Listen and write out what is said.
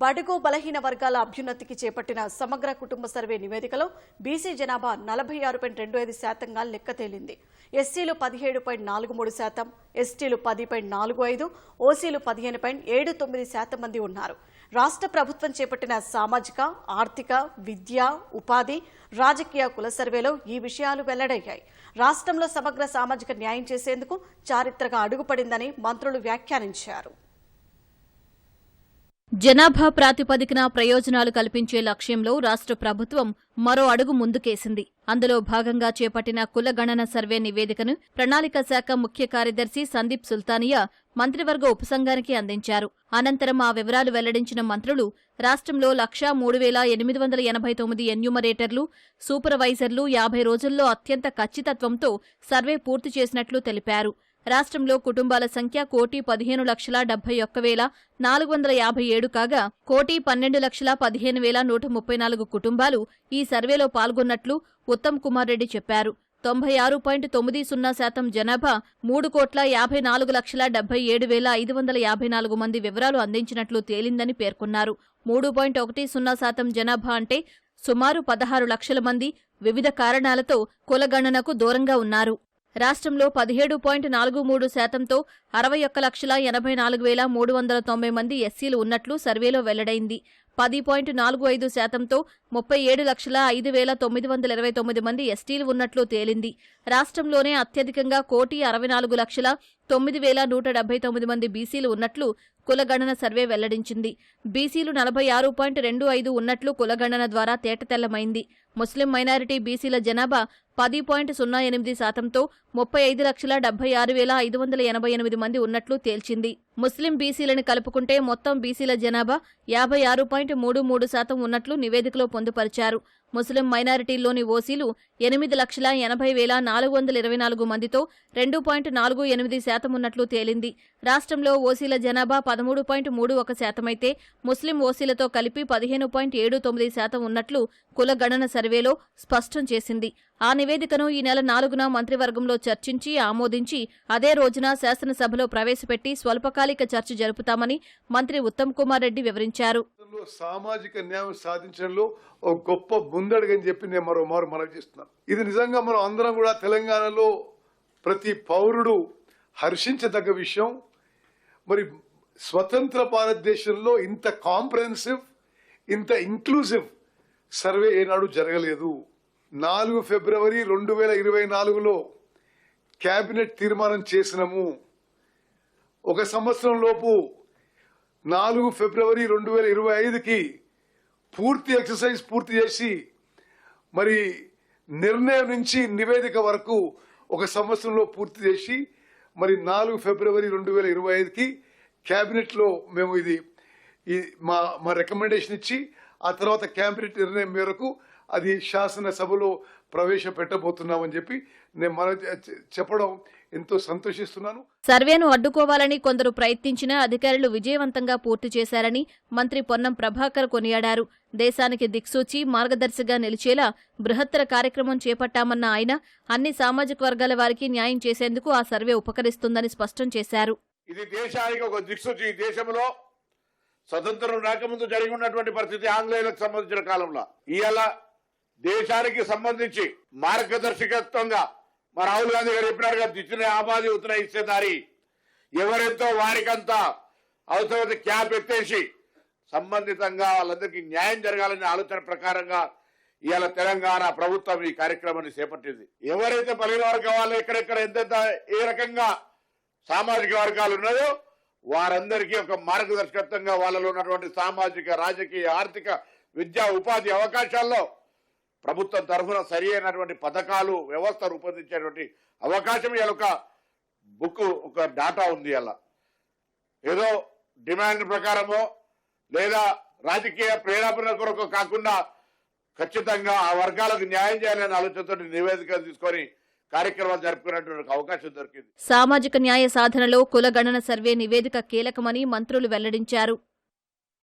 బడుగు బలహీన వర్గాల అభ్యున్నతికి చేపట్టిన సమగ్ర కుటుంబ సర్వే నివేదికలో బీసీ జనాభా నలభై ఆరు పాయింట్ రెండు ఐదు శాతంగా లెక్క తేలింది. ఎస్సీలు పదిహేడు పాయింట్ నాలుగు మూడు శాతం ఎస్టీలు పది పాయింట్ నాలుగు ఐదు ఓసీలు పదిహేను పాయింట్ ఏడు తొమ్మిది శాతం మంది ఉన్నారు. రాష్ట్ర ప్రభుత్వం చేపట్టిన సామాజిక ఆర్థిక విద్య ఉపాధి రాజకీయ కుల సర్వేలో ఈ విషయాలు వెల్లడయ్యాయి. రాష్ట్రంలో సమగ్ర సామాజిక న్యాయం చేసేందుకు చారిత్రక అడుగుపడిందని మంత్రులు వ్యాఖ్యానించారు. జనాభా ప్రాతిపదికన ప్రయోజనాలు కల్పించే లక్ష్యంలో రాష్ట్ర ప్రభుత్వం మరో అడుగు ముందుకేసింది. అందులో భాగంగా చేపట్టిన కులగణన సర్వే నివేదికను ప్రణాళిక శాఖ ముఖ్య కార్యదర్శి సందీప్ సుల్తానియా మంత్రివర్గ ఉపసంఘానికి అందించారు. అనంతరం ఆ వివరాలు వెల్లడించిన మంత్రులు రాష్ట్రంలో లక్షా మూడు వేల ఎనిమిది వందల ఎనభై తొమ్మిది ఎన్యూమరేటర్లు సూపర్వైజర్లు యాభై రోజుల్లో అత్యంత ఖచ్చితత్వంతో సర్వే పూర్తి చేసినట్లు తెలిపారు. రాష్ట్రంలో కుటుంబాల సంఖ్య కోటి పదిహేను లక్షల డెబ్బై ఒక్క వేల నాలుగు వందల యాభై ఏడు కాగా కోటి పన్నెండు లక్షల పదిహేను వేల నూట ముప్పై నాలుగు కుటుంబాలు ఈ సర్వేలో పాల్గొన్నట్లు ఉత్తమ్ కుమార్ రెడ్డి చెప్పారు. తొంభై ఆరు పాయింట్ తొమ్మిది సున్నా శాతం జనాభా మూడు కోట్ల యాభై నాలుగు లక్షల డెబ్బై ఏడు వేల ఐదు వందల యాభై నాలుగు మంది వివరాలు అందించినట్లు తేలిందని పేర్కొన్నారు. మూడు పాయింట్ ఒకటి సున్నా శాతం జనాభా అంటే సుమారు పదహారు లక్షల మంది వివిధ కారణాలతో కులగణనకు దూరంగా ఉన్నారు. రాష్ట్రంలో పదిహేడు పాయింట్ నాలుగు మూడు శాతంతో అరవై ఒక్క లక్షల ఎనభై నాలుగు వేల మూడు వందల తొంభై మంది ఎస్సీలు ఉన్నట్లు సర్వేలో వెల్లడైంది. పది పాయింట్ నాలుగు ఐదు శాతంతో ముప్పై ఏడు లక్షల ఐదు వేల తొమ్మిది వందల ఇరవై తొమ్మిది మంది ఎస్టీలు ఉన్నట్లు తేలింది. రాష్ట్రంలోనే అత్యధికంగా కోటి అరవై నాలుగు లక్షల తొమ్మిది వేల నూట డెబ్బై తొమ్మిది మంది బీసీలు ఉన్నట్లు కులగణన సర్వే వెల్లడించింది. బీసీలు నలభై ఆరు పాయింట్ రెండు ఐదు ఉన్నట్లు కులగణన ద్వారా తేటతెల్లమైంది. ముస్లిం మైనారిటీ బీసీల జనాభా పది పాయింట్ సున్నా ఎనిమిది శాతంతో ముప్పై ఐదు లక్షల డెబ్బై ఆరు వేల ఐదు వందల ఎనభై ఎనిమిది మంది ఉన్నట్లు తేల్చింది. ముస్లిం బీసీలను కలుపుకుంటే మొత్తం బీసీల జనాభా యాభై ఆరు పాయింట్ మూడు మూడు శాతం ఉన్నట్లు నివేదికలో పొందుపరిచారు. ముస్లిం మైనారిటీల్లోని ఓసీలు ఎనిమిది లక్షల ఎనభై వేల నాలుగు వందల ఇరవై నాలుగు మందితో రెండు పాయింట్ నాలుగు ఎనిమిది శాతం ఉన్నట్లు తేలింది. రాష్ట్రంలో ఓసీల జనాభా పదమూడు పాయింట్ మూడు ఒక శాతమైతే ముస్లిం ఓసీలతో కలిపి పదిహేను పాయింట్ ఏడు తొమ్మిది శాతం ఉన్నట్లు కులగణన సర్వేలో స్పష్టం చేసింది. ఆ నివేదికను ఈ నెల నాలుగున మంత్రివర్గంలో చర్చించి ఆమోదించి అదే రోజున శాసనసభలో ప్రవేశపెట్టి స్వల్పకాలిక చర్చ జరుపుతామని మంత్రి ఉత్తమ్ కుమార్ రెడ్డి వివరించారు. దేశంలో సామాజిక న్యాయం సాధించడంలో ఒక గొప్ప ముందడుగని చెప్పి నేను మరో మారు మనవి చేస్తున్నాను. ఇది నిజంగా మనం అందరం కూడా తెలంగాణలో ప్రతి పౌరుడు హర్షించదగ్గ విషయం. మరి స్వతంత్ర భారతదేశంలో ఇంత కాంప్రహెన్సివ్ ఇంత ఇంక్లూజివ్ సర్వే ఏనాడు జరగలేదు. నాలుగు ఫిబ్రవరి రెండు వేల ఇరవై నాలుగులో కేబినెట్ తీర్మానం చేసినాము. ఒక సంవత్సరం లోపు నాలుగు ఫిబ్రవరి రెండు వేల ఇరవై ఐదుకి పూర్తి ఎక్సర్సైజ్ పూర్తి చేసి మరి నిర్ణయం నుంచి నివేదిక వరకు ఒక సంవత్సరంలో పూర్తి చేసి మరి నాలుగు ఫిబ్రవరి రెండు వేల ఇరవై ఐదుకి క్యాబినెట్లో మేము ఇది ఈ మా మా రికమెండేషన్ ఇచ్చి ఆ తర్వాత క్యాబినెట్ నిర్ణయం మేరకు అది శాసనసభలో ప్రవేశపెట్టబోతున్నామని చెప్పి నేను మన చెప్పడం ఎంతో సంతోషిస్తున్నాను. సర్వేను అడ్డుకోవాలని కొందరు ప్రయత్నించినా అధికారులు విజయవంతంగా పూర్తి చేశారని మంత్రి పొన్నం ప్రభాకర్ కొనియాడారు. దేశానికి దిక్సూచి మార్గదర్శిగా నిలిచేలా బృహత్తర కార్యక్రమం చేపట్టామన్న ఆయన అన్ని సామాజిక వర్గాల వారికి న్యాయం చేసేందుకు ఆ సర్వే ఉపకరిస్తుందని స్పష్టం చేశారు. ఇది దేశానికి ఒక దిక్సూచి. ఈ దేశంలో స్వతంత్రం రాకముందు జరిగి ఉన్నటువంటి పరిస్థితి ఆంగ్లేయులకు సంబంధించిన కాలంలో. ఇవాళ దేశానికి సంబంధించి మార్గదర్శకత్వంగా మా రాహుల్ గాంధీ గారు చెప్పినారుగా దిచ్చిన ఆబాది ఉత్తర ఇచ్చేదారి ఎవరెంతో వారికంతా అవసరమైతే క్యాప్ ఎత్తేసి సంబంధితంగా వాళ్ళందరికీ న్యాయం జరగాలనే ఆలోచన ప్రకారంగా ఇవాళ తెలంగాణ ప్రభుత్వం ఈ కార్యక్రమాన్ని చేపట్టింది. ఎవరైతే పలిన వర్గం వాళ్ళు ఎక్కడెక్కడ ఎంతెంత ఏ రకంగా సామాజిక వర్గాలు ఉన్నాయో వారందరికీ ఒక మార్గదర్శకత్వంగా వాళ్ళలో ఉన్నటువంటి సామాజిక రాజకీయ ఆర్థిక విద్యా ఉపాధి అవకాశాల్లో ప్రభుత్వం తరఫున సరి అయినటువంటి పథకాలు వ్యవస్థ రూపొందించేటువంటి అవకాశం ఇలా ఒక బుక్ ఒక డాటా ఉంది అలా. ఏదో డిమాండ్ ప్రకారమో లేదా రాజకీయ ప్రేరేపణ కొరకు కాకుండా ఖచ్చితంగా ఆ వర్గాలకు న్యాయం చేయాలనే ఆలోచనతో నివేదిక తీసుకొని కార్యక్రమాలు జరుపుకునేటువంటి అవకాశం దొరికింది. సామాజిక న్యాయ సాధనలో కులగణన సర్వే నివేదిక కీలకమని మంత్రులు వెల్లడించారు.